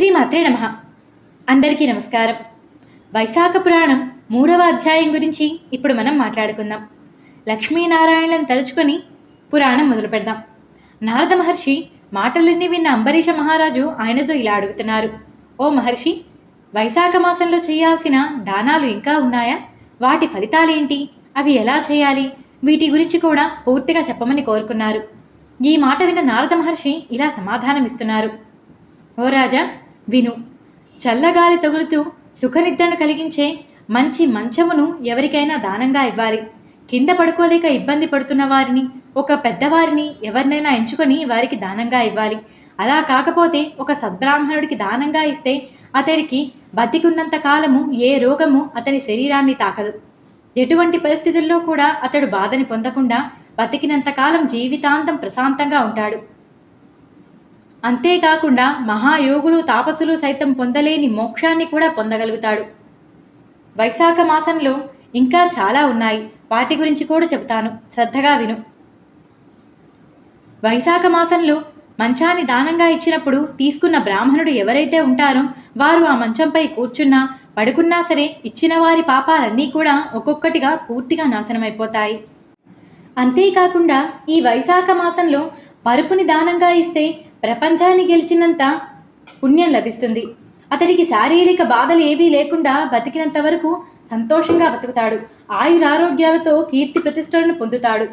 శ్రీమాత్రే నమ. అందరికీ నమస్కారం. వైశాఖ పురాణం మూడవ అధ్యాయం గురించి ఇప్పుడు మనం మాట్లాడుకుందాం. లక్ష్మీనారాయణలను తలుచుకొని పురాణం మొదలు పెడదాం. నారద మహర్షి మాటలన్నీ విన్న అంబరీష మహారాజు ఆయనతో ఇలా అడుగుతున్నారు. ఓ మహర్షి వైశాఖ మాసంలో చేయాల్సిన దానాలు ఇంకా ఉన్నాయా? వాటి ఫలితాలేంటి అవి ఎలా చేయాలి? వీటి గురించి కూడా పూర్తిగా చెప్పమని కోరుకున్నారు. ఈ మాట విన్న నారద మహర్షి ఇలా సమాధానమిస్తున్నారు. ఓ రాజా విను. చల్లగాలి తగులుతూ సుఖనిద్రను కలిగించే మంచి మంచమును ఎవరికైనా దానంగా ఇవ్వాలి. కింద పడుకోలేక ఇబ్బంది పడుతున్న వారిని ఒక పెద్దవారిని ఎవరినైనా ఎంచుకొని వారికి దానంగా ఇవ్వాలి. అలా కాకపోతే ఒక సద్బ్రాహ్మణుడికి దానంగా ఇస్తే అతడికి బతికున్నంత కాలము ఏ రోగము అతని శరీరాన్ని తాకదు. ఎటువంటి పరిస్థితుల్లో కూడా అతడు బాధని పొందకుండా బతికినంత కాలం జీవితాంతం ప్రశాంతంగా ఉంటాడు. అంతేకాకుండా మహాయోగులు తాపసులు సైతం పొందలేని మోక్షాన్ని కూడా పొందగలుగుతాడు. వైశాఖ మాసంలో ఇంకా చాలా ఉన్నాయి. వాటి గురించి కూడా చెబుతాను. శ్రద్ధగా విను. వైశాఖ మాసంలో మంచాన్ని దానంగా ఇచ్చినప్పుడు తీసుకున్న బ్రాహ్మణుడు ఎవరైతే ఉంటారో వారు ఆ మంచంపై కూర్చున్నా పడుకున్నా సరే ఇచ్చిన వారి పాపాలన్నీ కూడా ఒక్కొక్కటిగా పూర్తిగా నాశనమైపోతాయి. అంతేకాకుండా ఈ వైశాఖ మాసంలో పరుపుని దానంగా ఇస్తే ప్రపంచాన్ని గెలిచినంత పుణ్యం లభిస్తుంది. అతడికి శారీరక బాధలు ఏవీ లేకుండా బతికినంత వరకు సంతోషంగా బతుకుతాడు. ఆయురారోగ్యాలతో కీర్తి ప్రతిష్టలను పొందుతాడు.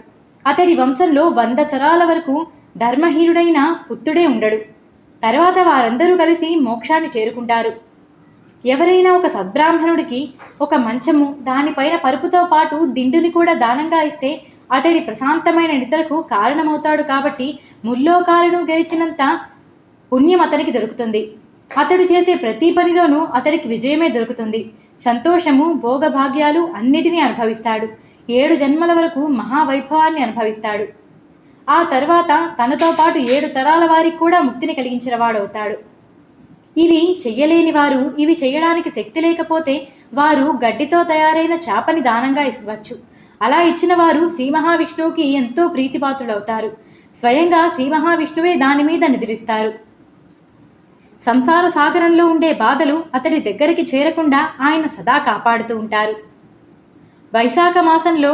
అతడి వంశంలో వంద తరాల వరకు ధర్మహీనుడైన పుత్రుడే ఉండడు. తర్వాత వారందరూ కలిసి మోక్షాన్ని చేరుకుంటారు. ఎవరైనా ఒక సద్బ్రాహ్మణుడికి ఒక మంచము దానిపైన పరుపుతో పాటు దిండుని కూడా దానంగా ఇస్తే అతడి ప్రశాంతమైన నిద్రకు కారణమవుతాడు కాబట్టి ముల్లోకాలను గెలిచినంత పుణ్యం అతనికి దొరుకుతుంది. అతడు చేసే ప్రతి పనిలోనూ అతడికి విజయమే దొరుకుతుంది. సంతోషము భోగభాగ్యాలు అన్నిటినీ అనుభవిస్తాడు. ఏడు జన్మల వరకు మహావైభవాన్ని అనుభవిస్తాడు. ఆ తర్వాత తనతో పాటు ఏడు తరాల వారికి కూడా ముక్తిని కలిగించిన వాడవుతాడు ఇవి చెయ్యలేని వారు ఇవి చేయడానికి శక్తి లేకపోతే వారు గడ్డితో తయారైన చేపని దానంగా ఇవ్వచ్చు. అలా ఇచ్చిన వారు శ్రీ మహావిష్ణువుకి ఎంతో ప్రీతిపాత్రులవుతారు. స్వయంగా శ్రీ మహావిష్ణువే దాని మీద నిద్రిస్తారు. సంసార సాగరంలో ఉండే బాధలు అతడి దగ్గరికి చేరకుండా ఆయన సదా కాపాడుతూ ఉంటారు. వైశాఖ మాసంలో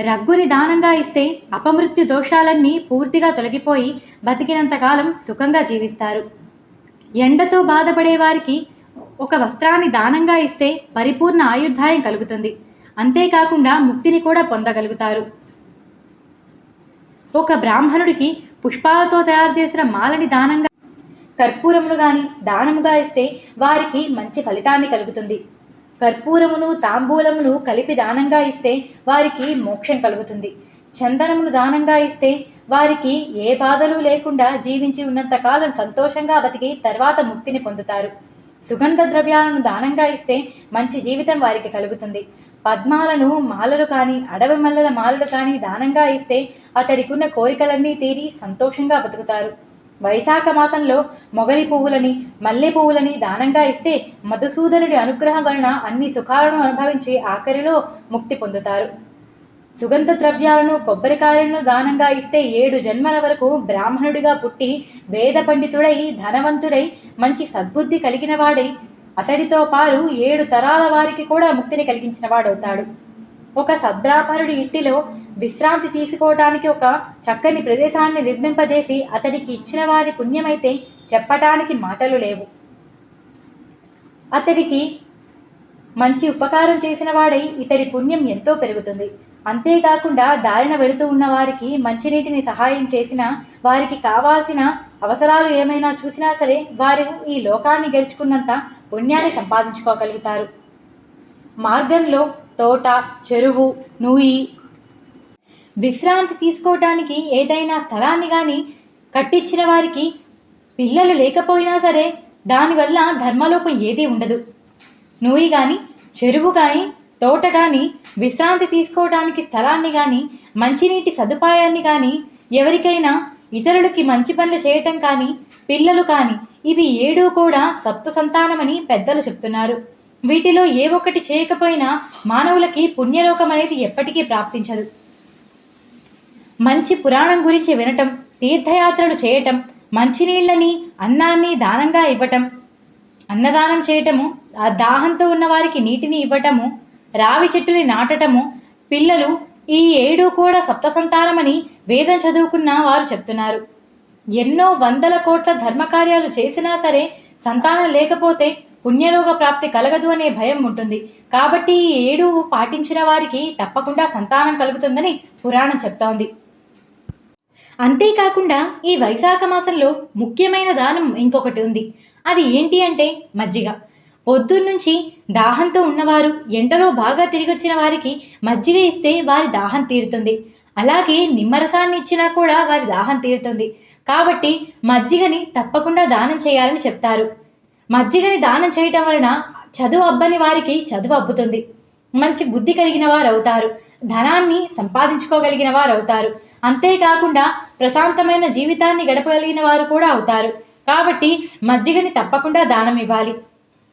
రగ్గుని దానంగా ఇస్తే అపమృత్యు దోషాలన్నీ పూర్తిగా తొలగిపోయి బతికినంతకాలం సుఖంగా జీవిస్తారు. ఎండతో బాధపడే వారికి ఒక వస్త్రాన్ని దానంగా ఇస్తే పరిపూర్ణ ఆయుర్దాయం కలుగుతుంది. అంతేకాకుండా ముక్తిని కూడా పొందగలుగుతారు. ఒక బ్రాహ్మణుడికి పుష్పాలతో తయారు చేసిన మాలని దానంగా కర్పూరమును గాని దానముగా ఇస్తే వారికి మంచి ఫలితాన్ని కలుగుతుంది. కర్పూరమును తాంబూలమును కలిపి దానంగా ఇస్తే వారికి మోక్షం కలుగుతుంది. చందనమును దానంగా ఇస్తే వారికి ఏ బాధలు లేకుండా జీవించి ఉన్నంత కాలం సంతోషంగా బతికి తర్వాత ముక్తిని పొందుతారు. సుగంధ ద్రవ్యాలను దానంగా ఇస్తే మంచి జీవితం వారికి కలుగుతుంది. పద్మాలను మాలలు కానీ అడవి మల్లెల మాలలు కానీ దానంగా ఇస్తే అతడికున్న కోరికలన్నీ తీరి సంతోషంగా బతుకుతారు. వైశాఖ మాసంలో మొగలి పువ్వులని మల్లె పువ్వులని దానంగా ఇస్తే మధుసూదనుడి అనుగ్రహం వలన అన్ని సుఖాలను అనుభవించి ఆఖరిలో ముక్తి పొందుతారు. సుగంధ ద్రవ్యాలను కొబ్బరికాయలను దానంగా ఇస్తే ఏడు జన్మల వరకు బ్రాహ్మణుడిగా పుట్టి వేద పండితుడై ధనవంతుడై మంచి సద్బుద్ధి కలిగిన వాడై అతడితో పారు ఏడు తరాల వారికి కూడా ముక్తిని కలిగించిన వాడవుతాడు. ఒక సద్బ్రాహ్మణుడి ఇంటిలో విశ్రాంతి తీసుకోవటానికి ఒక చక్కని ప్రదేశాన్ని నిర్మింపజేసి అతడికి ఇచ్చిన వారి పుణ్యమైతే చెప్పటానికి మాటలు లేవు. అతడికి మంచి ఉపకారం చేసిన వాడై ఇతడి పుణ్యం ఎంతో పెరుగుతుంది. అంతేకాకుండా దారిన వెళుతూ ఉన్న వారికి మంచినీటిని సహాయం చేసిన వారికి కావాల్సిన అవసరాలు ఏమైనా చూసినా సరే వారు ఈ లోకాన్ని గెలుచుకున్నంత పుణ్యాన్ని సంపాదించుకోగలుగుతారు. మార్గంలో తోట చెరువు నూయి విశ్రాంతి తీసుకోవటానికి ఏదైనా స్థలాన్ని కానీ కట్టించిన వారికి పిల్లలు లేకపోయినా సరే దానివల్ల ధర్మలోపం ఏదీ ఉండదు. నూయి కానీ చెరువు కానీ తోట కానీ విశ్రాంతి తీసుకోవడానికి స్థలాన్ని కానీ మంచినీటి సదుపాయాన్ని కానీ ఎవరికైనా ఇతరులకి మంచి పనులు చేయటం కానీ పిల్లలు కానీ ఇవి ఏడూ కూడా సప్త సంతానమని పెద్దలు చెప్తున్నారు. వీటిలో ఏ ఒక్కటి చేయకపోయినా మానవులకి పుణ్యలోకం అనేది ఎప్పటికీ ప్రాప్తించదు. మంచి పురాణం గురించి వినటం తీర్థయాత్రలు చేయటం మంచినీళ్ళని అన్నాన్ని దానంగా ఇవ్వటం అన్నదానం చేయటము ఆ దాహంతో ఉన్న వారికి నీటిని ఇవ్వటము రావి చెట్టుని నాటటము పిల్లలు ఈ ఏడు కూడా సప్త సంతానమని వేదం చదువుకున్న వారు చెప్తున్నారు. ఎన్నో వందల కోట్ల ధర్మకార్యాలు చేసినా సరే సంతానం లేకపోతే పుణ్యలోక ప్రాప్తి కలగదు అనే భయం ఉంటుంది. కాబట్టి ఈ ఏడు పాటించిన వారికి తప్పకుండా సంతానం కలుగుతుందని పురాణం చెప్తోంది. అంతేకాకుండా ఈ వైశాఖ మాసంలో ముఖ్యమైన దానం ఇంకొకటి ఉంది. అది ఏంటి అంటే మజ్జిగ. పొద్దున్నుంచి దాహంతో ఉన్నవారు ఎండలో బాగా తిరిగొచ్చిన వారికి మజ్జిగ ఇస్తే వారి దాహం తీరుతుంది. అలాగే నిమ్మరసాన్ని ఇచ్చినా కూడా వారి దాహం తీరుతుంది. కాబట్టి మజ్జిగని తప్పకుండా దానం చేయాలని చెప్తారు. మజ్జిగని దానం చేయటం వలన చదువు అబ్బని వారికి చదువు అబ్బుతుంది. మంచి బుద్ధి కలిగిన వారు అవుతారు ధనాన్ని సంపాదించుకోగలిగిన వారు అవుతారు అంతేకాకుండా ప్రశాంతమైన జీవితాన్ని గడపగలిగిన వారు కూడా అవుతారు. కాబట్టి మజ్జిగని తప్పకుండా దానం ఇవ్వాలి.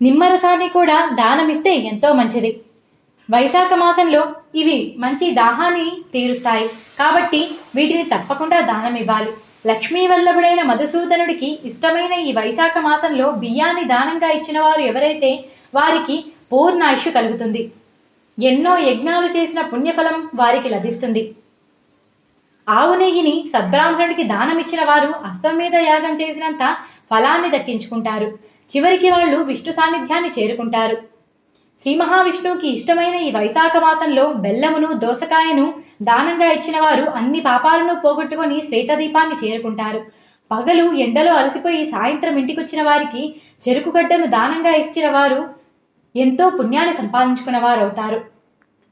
నిమ్మరసాన్ని కూడా దానమిస్తే ఎంతో మంచిది. వైశాఖ మాసంలో ఇవి మంచి దాహాన్ని తీరుస్తాయి. కాబట్టి వీటిని తప్పకుండా దానం ఇవ్వాలి లక్ష్మీ వల్లభుడైన మధుసూదనుడికి ఇష్టమైన ఈ వైశాఖ మాసంలో బియ్యాన్ని దానంగా ఇచ్చిన వారు ఎవరైతే వారికి పూర్ణాయుష్ కలుగుతుంది. ఎన్నో యజ్ఞాలు చేసిన పుణ్యఫలం వారికి లభిస్తుంది. ఆవు నెయ్యిని సద్బ్రాహ్మణుడికి దానం ఇచ్చిన వారు అశ్వమేధ యాగం చేసినంత ఫలాన్ని దక్కించుకుంటారు. చివరికి వాళ్ళు విష్ణు సాన్నిధ్యాన్ని చేరుకుంటారు. శ్రీ మహావిష్ణువుకి ఇష్టమైన ఈ వైశాఖ మాసంలో బెల్లమును దోసకాయను దానంగా ఇచ్చిన వారు అన్ని పాపాలను పోగొట్టుకొని శ్వేతదీపాన్ని చేరుకుంటారు. పగలు ఎండలో అలసిపోయి సాయంత్రం ఇంటికొచ్చిన వారికి చెరుకు గడ్డను దానంగా ఇచ్చిన వారు ఎంతో పుణ్యాన్ని సంపాదించుకున్న వారు అవుతారు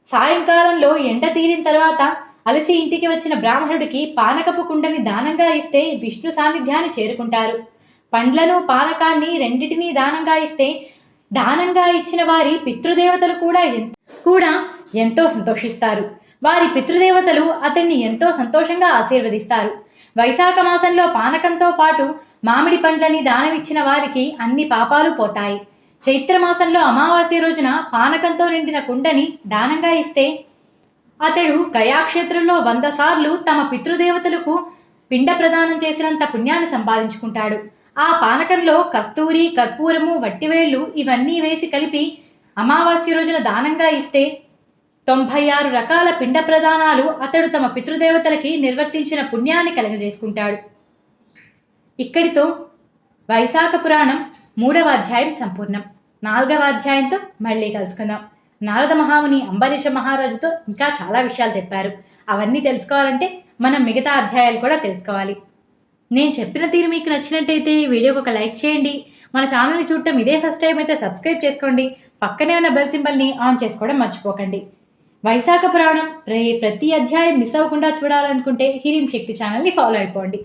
సాయంకాలంలో ఎండ తీరిన తర్వాత అలసి ఇంటికి వచ్చిన బ్రాహ్మణుడికి పానకపు కుండని దానంగా ఇస్తే విష్ణు సాన్నిధ్యాన్ని చేరుకుంటారు. పండ్లను పానకాన్ని రెండింటినీ దానంగా ఇస్తే దానంగా ఇచ్చిన వారి పితృదేవతలు కూడా కూడా ఎంతో సంతోషిస్తారు. వారి పితృదేవతలు అతన్ని ఎంతో సంతోషంగా ఆశీర్వదిస్తారు. వైశాఖ మాసంలో పానకంతో పాటు మామిడి పండ్లని దానమిచ్చిన వారికి అన్ని పాపాలు పోతాయి. చైత్ర మాసంలో అమావాస్య రోజున పానకంతో నిండిన కుండని దానంగా ఇస్తే అతడు గయాక్షేత్రంలో వంద సార్లు తమ పితృదేవతలకు పిండ ప్రదానం చేసినంత పుణ్యాన్ని సంపాదించుకుంటాడు. ఆ పానకంలో కస్తూరి కర్పూరము వట్టివేళ్ళు ఇవన్నీ వేసి కలిపి అమావాస్య రోజున దానంగా ఇస్తే తొంభై ఆరు రకాల పిండ ప్రదానాలు అతడు తమ పితృదేవతలకి నిర్వర్తించిన పుణ్యాన్ని కలగజేసుకుంటాడు. ఇక్కడితో వైశాఖ పురాణం మూడవ అధ్యాయం సంపూర్ణం. నాలుగవ అధ్యాయంతో మళ్ళీ కలుసుకుందాం. నారద మహాముని అంబరీష మహారాజుతో ఇంకా చాలా విషయాలు చెప్పారు. అవన్నీ తెలుసుకోవాలంటే మనం మిగతా అధ్యాయాలు కూడా తెలుసుకోవాలి. నేను చెప్పిన తీరు మీకు నచ్చినట్టయితే ఈ వీడియోకి ఒక లైక్ చేయండి. మన ఛానల్ని చూడటం ఇదే ఫస్ట్ టైం అయితే సబ్స్క్రైబ్ చేసుకోండి. పక్కనే ఉన్న బెల్ సింబల్ని ఆన్ చేసుకోవడం మర్చిపోకండి. వైశాఖ పురాణం ప్ర- ప్రతి అధ్యాయం మిస్ అవ్వకుండా చూడాలనుకుంటే హిరీం శక్తి ఛానల్ని ఫాలో అయిపోండి.